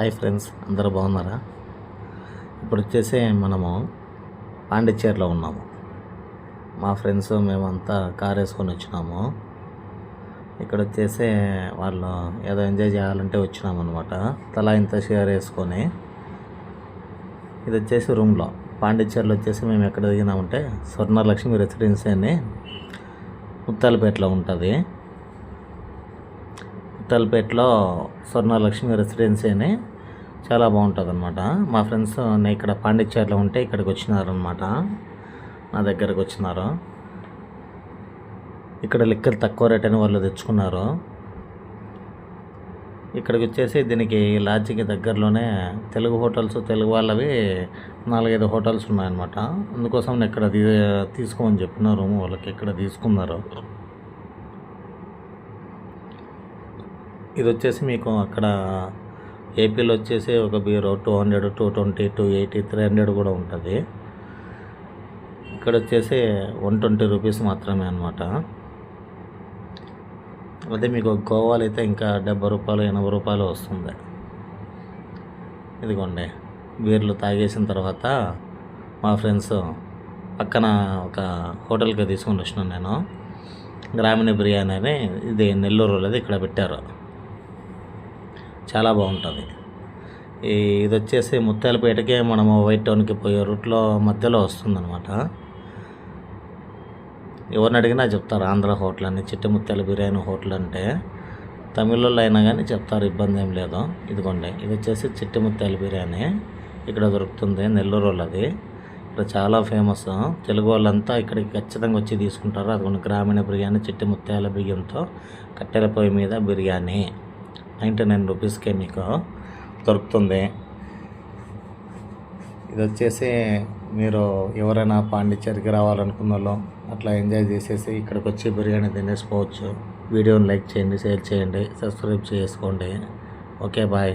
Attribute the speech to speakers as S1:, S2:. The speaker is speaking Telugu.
S1: హాయ్ ఫ్రెండ్స్ అందరూ బాగున్నారా? ఇప్పుడు వచ్చేసి మనము పాండిచ్చేరిలో ఉన్నాము. మా ఫ్రెండ్స్ మేమంతా కార్ వేసుకొని వచ్చినాము. ఇక్కడ వచ్చేసి వాళ్ళు ఏదో ఎంజాయ్ చేయాలంటే వచ్చినాము అనమాట తలా ఇంత షేర్ వేసుకొని ఇది వచ్చేసి రూమ్లో. పాండిచ్చేరిలో వచ్చేసి మేము ఎక్కడ దిగినామంటే స్వర్ణలక్ష్మి రెసిడెన్సీ అని ముత్తాలపేటలో ఉంటుంది. ముత్తాలపేటలో స్వర్ణలక్ష్మి రెసిడెన్సీ అని చాలా బాగుంటుంది అనమాట మా ఫ్రెండ్స్ నేను ఇక్కడ పాండిచ్చేరిలో ఉంటే ఇక్కడికి వచ్చినారనమాట నా దగ్గరకు వచ్చినారు. ఇక్కడ లెక్కలు తక్కువ రేట్ అని వాళ్ళు తెచ్చుకున్నారు. ఇక్కడికి వచ్చేసి దీనికి లాడ్జికి దగ్గరలోనే తెలుగు హోటల్స్ తెలుగు వాళ్ళవి నాలుగైదు హోటల్స్ ఉన్నాయన్నమాట. అందుకోసం నేను ఇక్కడ తీసుకోమని చెప్పిన రూమ్ వాళ్ళకి ఇక్కడ తీసుకున్నారు. ఇది వచ్చేసి మీకు అక్కడ ఏపీలో వచ్చేసి ఒక బీరో two hundred two twenty two eighty three hundred కూడా ఉంటుంది. ఇక్కడ వచ్చేసి వన్ ట్వంటీ రూపీస్ మాత్రమే అనమాట అదే మీకు గోవాలు అయితే ఇంకా డెబ్బై రూపాయలు ఎనభై రూపాయలు వస్తుంది. ఇదిగోండి బీర్లు తాగేసిన తర్వాత మా ఫ్రెండ్స్ పక్కన ఒక హోటల్కి తీసుకొని వచ్చినాను నేను. గ్రామీణ బిర్యానీ అని ఇది నెల్లూరులో ఇక్కడ పెట్టారు. చాలా బాగుంటుంది. ఈ ఇది వచ్చేసి ముత్యాలపేటకే మనము వైట్ టౌన్కి పోయే రూట్లో మధ్యలో వస్తుందన్నమాట. ఎవరిని అడిగినా చెప్తారు ఆంధ్ర హోటల్ అని చిట్టి ముత్యాల బిర్యానీ హోటల్ అంటే. తమిళలో అయినా కానీ చెప్తారు ఇబ్బంది ఏం లేదు. ఇదిగోండి ఇది వచ్చేసి చిట్టి ముత్యాల బిర్యానీ. ఇక్కడ దొరుకుతుంది నెల్లూరు వాళ్ళది ఇక్కడ చాలా ఫేమస్. తెలుగు వాళ్ళంతా ఇక్కడికి ఖచ్చితంగా వచ్చి తీసుకుంటారు. అదిగోండి గ్రామీణ బిర్యానీ చిట్టి ముత్యాల బియ్యంతో కట్టెల పొయ్యి మీద బిర్యానీ. నైంటీ నైన్ రూపీస్కే మీకు దొరుకుతుంది. ఇది వచ్చేసి మీరు ఎవరైనా పాండిచ్చేరికి రావాలనుకున్న వాళ్ళు అట్లా ఎంజాయ్ చేసేసి ఇక్కడికి వచ్చి బిర్యానీ తినేసుకోవచ్చు. వీడియోని లైక్ చేయండి షేర్ చేయండి సబ్స్క్రైబ్ చేసుకోండి. Okay bye.